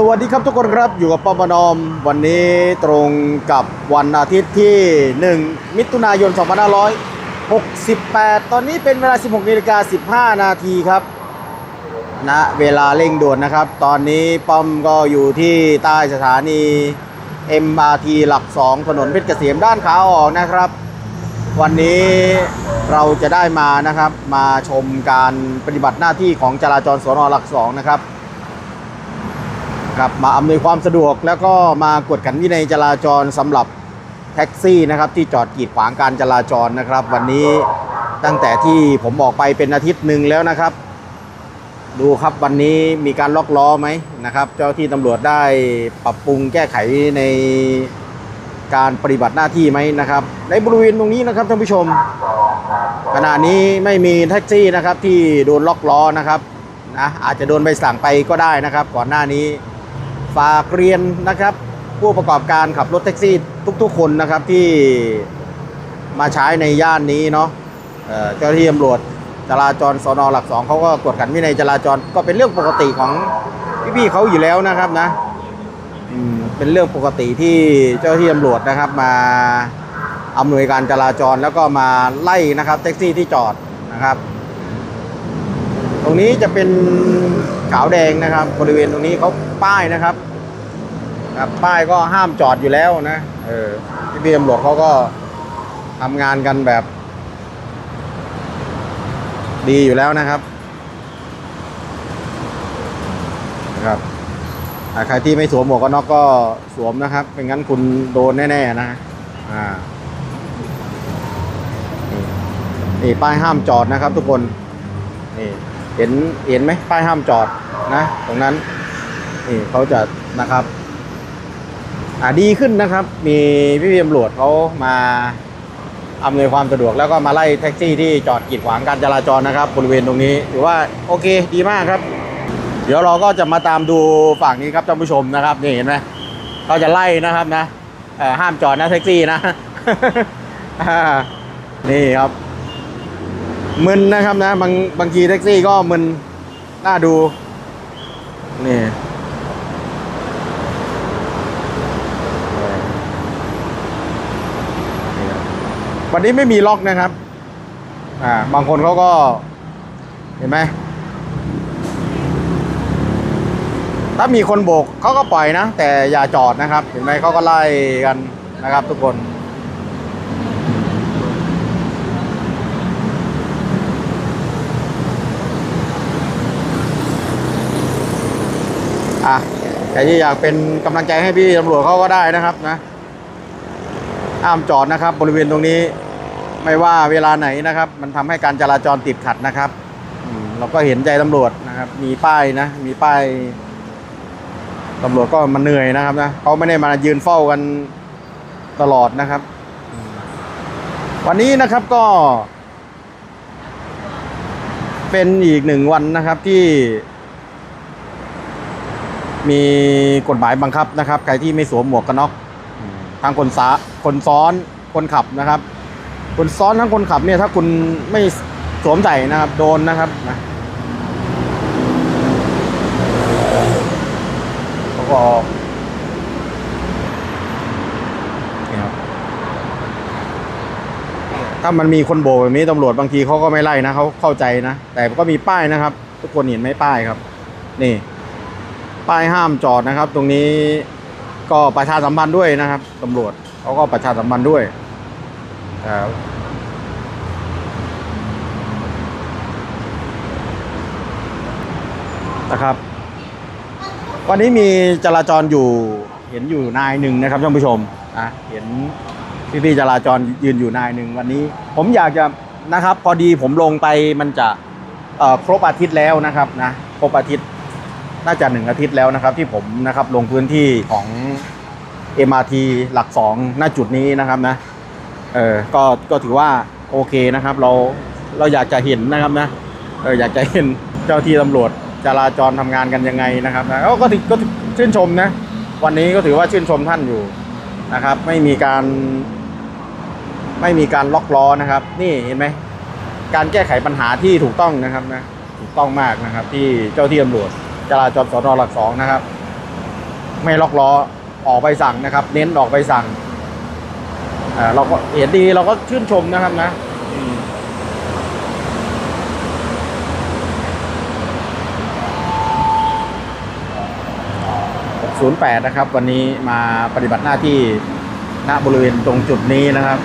สวัสดีครับทุกคนครับอยู่กับป้อมนอมวันนี้ตรงกับวันอาทิตย์ที่ 1 มิถุนายน 2568 ตอนนี้เป็นเวลา 16นาฬิกา15 นาทีครับณนะเวลาเร่งด่วนนะครับ ตอนนี้ป้อมก็อยู่ที่ใต้สถานี MRT หลัก 2 ถนนเพชรเกษมด้านขาออกนะครับ วันนี้เราจะได้มานะครับมาชมการปฏิบัติหน้าที่ของจราจรสนหลัก 2 นะครับ ครับมาอำนวยความสะดวกแล้วก็มากดขันวินัยจราจรสำหรับแท็กซี่นะครับที่จอดกีดขวางการจราจรนะครับ วันนี้ตั้งแต่ที่ผมบอกไปเป็นอาทิตย์หนึ่งแล้วนะครับ ดูครับวันนี้มีการล็อกล้อไหมนะครับ เจ้าที่ตำรวจได้ปรับปรุงแก้ไขในการปฏิบัติหน้าที่ไหมนะครับ ในบริเวณตรงนี้นะครับท่านผู้ชม ขณะนี้ไม่มีแท็กซี่นะครับที่โดนล็อกล้อนะครับนะอาจจะโดนใบสั่งไปก็ได้นะครับ ก่อนหน้านี้ ฝากเรียนนะครับ ผู้ประกอบการขับรถแท็กซี่ทุกๆคนนะครับที่มาใช้ในย่านนี้เนาะเจ้าหน้าที่ตำรวจจราจรสอนอหลักสองเขาก็กวดขันวินัยจราจรก็เป็นเรื่องปกติของพี่ๆเขาอยู่แล้วนะครับนะอืมเป็นเรื่องปกติที่เจ้าที่ตำรวจนะครับมาอำนวยการจราจรแล้วก็มาไล่นะครับแท็กซี่ที่จอดนะครับ รงนี้จะเป็นขาวแดงนะครับ บริเวณตรงนี้เขาป้ายนะครับครับป้ายก็ห้ามจอดอยู่แล้วนะเออพี่ตำรวจเขาก็ทำงานกันแบบ ดีอยู่แล้วนะครับนะครับใครที่ไม่สวมหมวกกันน็อกก็สวมนะครับไม่งั้นคุณโดนแน่ๆนะอ่านี่ป้ายห้ามจอดนะครับทุกคนนี่ เห็นเห็นไหมป้ายห้ามจอดนะตรงนั้นนี่เขาจะนะครับอ่าดีขึ้นนะครับ มีพี่พี่ตำรวจเขามาอำนวยความสะดวกแล้วก็มาไล่แท็กซี่ที่จอดกีดขวางการจราจรนะครับ บริเวณตรงนี้ถือว่าโอเคดีมากครับ เดี๋ยวเราก็จะมาตามดูฝั่งนี้ครับท่านผู้ชมนะครับนี่เห็นไหมเขาจะไล่นะครับนะเออห้ามจอดนะแท็กซี่นะนี่ครับ มึนนะครับนะบางบางทีแท็กซี่ก็มึนน่าดู นี่วันนี้ไม่มีล็อกนะครับ อ่า บางคนเขาก็ เห็นไหม ถ้ามีคนโบกเขาก็ปล่อยนะ แต่อย่าจอดนะครับ เห็นไหมเขาก็ไล่กันนะครับทุกคน ครที่อยากเป็นกำลังใจให้พี่ตำรวจเขาก็ได้นะครับนะห้ามจอดนะครับ บริเวณตรงนี้ไม่ว่าเวลาไหนนะครับ มันทำให้การจราจรติดขัดนะครับเราก็เห็นใจตำรวจนะครับ มีป้ายนะ มีป้ายตำรวจก็มันเหนื่อยนะครับนะเขาไม่ได้มายืนเฝ้ากันตลอดนะครับ วันนี้นะครับก็ เป็นอีกหนึ่งวันนะครับที่ มีกฎหมายบังคับนะครับ ใครที่ไม่สวมหมวกกันน็อกทั้งคนซ้าคนซ้อนคนขับนะครับ คนซ้อนทั้งคนขับเนี่ยถ้าคุณไม่สวมใส่นะครับ โดนนะครับนะเขาก็ออกถ้ามันมีคนโบกแบบนี้ตำรวจบางทีเขาก็ไม่ไล่นะเขาเข้าใจนะ แต่ก็มีป้ายนะครับ ทุกคนเห็นไหมป้ายครับ นี่ ป้ายห้ามจอดนะครับ ตรงนี้ก็ประชาสัมพันธ์ด้วยนะครับตำรวจเขาก็ประชาสัมพันธ์ด้วยครับนะครับ วันนี้มีจราจรอยู่เห็นอยู่นายหนึ่งนะครับท่านผู้ชมนะเห็นพี่ๆจราจรยืนอยู่นายหนึ่งวันนี้ ผมอยากจะนะครับ พอดีผมลงไปมันจะครบอาทิตย์แล้วนะครับนะครบอาทิตย์ น่าจะหนึ่งอาทิตย์แล้วนะครับ ที่ผมนะครับลงพื้นที่ของ MRT หลักสองณจุดนี้นะครับนะเออก็ก็ถือว่าโอเคนะครับ เราเราอยากจะเห็นนะครับนะเอออยากจะเห็นเจ้าที่ตำรวจจราจรทำงานกันยังไงนะครับนะก็ก็ถือก็ชื่นชมนะวันนี้ก็ถือว่าชื่นชมท่านอยู่นะครับ ไม่มีการไม่มีการล็อกล้อนะครับ นี่เห็นไหมการแก้ไขปัญหาที่ถูกต้องนะครับนะถูกต้องมากนะครับ ที่เจ้าที่ตำรวจ จราจรสอนอหลักสองนะครับ ไม่ล็อกล้อออกใบสั่งนะครับ เน้นออกใบสั่งอ่าเราก็เห็นดีเราก็ชื่นชมนะครับนะ608 นะครับ วันนี้มาปฏิบัติหน้าที่ณบริเวณตรงจุดนี้นะครับ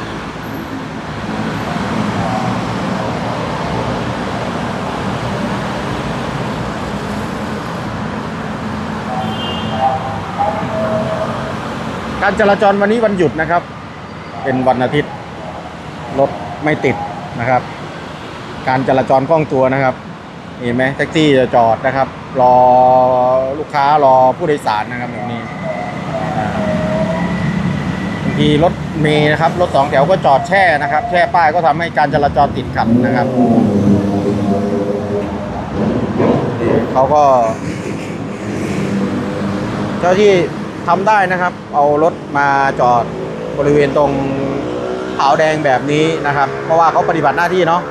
การจราจรวันนี้วันหยุดนะครับ เป็นวันอาทิตย์รถไม่ติดนะครับ การจราจรคล่องตัวนะครับเห็นไหมแท็กซี่จะจอดนะครับ รอลูกค้ารอผู้โดยสารนะครับแบบนี้บางทีรถเมย์นะครับรถสองแถวก็จอดแช่นะครับ แช่ป้ายก็ทำให้การจราจรติดขัดนะครับเขาก็ เจ้าที่ ทำได้นะครับ เอารถมาจอดบริเวณตรงขาวแดงแบบนี้นะครับ เพราะว่าเขาปฏิบัติหน้าที่เนาะ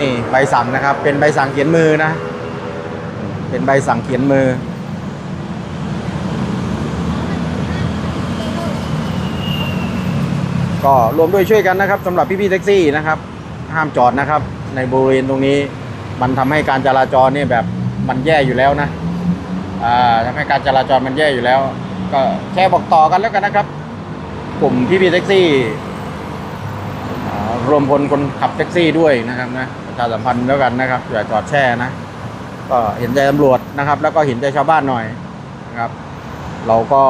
นี่ใบสั่งนะครับ เป็นใบสั่งเขียนมือนะ เป็นใบสั่งเขียนมือ ก็รวมด้วยช่วยกันนะครับสำหรับพี่ๆแท็กซี่นะครับ ห้ามจอดนะครับ ในบริเวณตรงนี้ มันทำให้การจราจรเนี่ยแบบมันแย่อยู่แล้วนะอ่าทำให้การจราจรมันแย่อยู่แล้ว ก็แชร์บอกต่อกันแล้วกันนะครับกลุ่มพี่พี่แท็กซี่รวมพลคนขับแท็กซี่ด้วยนะครับนะประชาสัมพันธ์แล้วกันนะครับอย่าจอดแช่นะ ก็เห็นใจตำรวจนะครับ แล้วก็เห็นใจชาวบ้านหน่อยนะครับ เราก็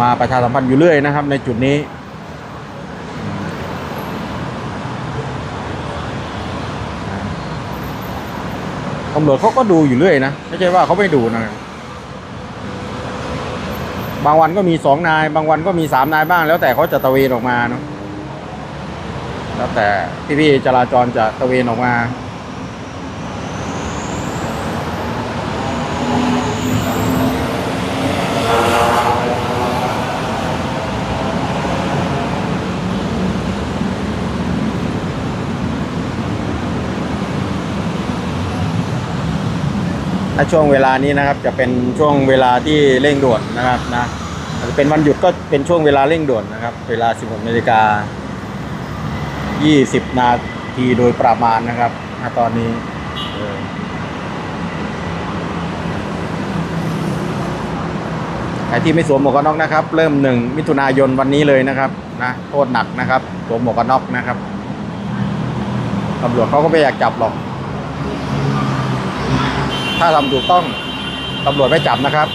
มาประชาสัมพันธ์อยู่เรื่อยนะครับ ในจุดนี้ำรวจเขาก็ดูอยู่เรื่อยนะไม่ใช่ว่าเขาไม่ดูนะบางวันก็มีสองนาย บางวันก็มีสามนายบ้าง แล้วแต่เขาจะตะเวนออกมาเนาะแล้วแต่พี่ๆจราจรจะตะเวนออกมา และช่วงเวลานี้นะครับ จะเป็นช่วงเวลาที่เร่งด่วนนะครับนะจจะเป็นวันหยุดก็เป็นช่วงเวลาเร่งด่วนนะครับ เวลา 16นาฬิกา20 นาทีโดยประมาณนะครับณตอนนี้ใครที่ไม่สวมหมวกกันน็อกนะครับ เริ่มหนึ่งมิถุนายนวันนี้เลยนะครับนะโทษหนักนะครับสวมหมวกกันน็อกนะครับตำรวจเขาก็ไม่อยากจับหรอก ถ้าทำถูกต้องตำรวจไม่จับนะครับ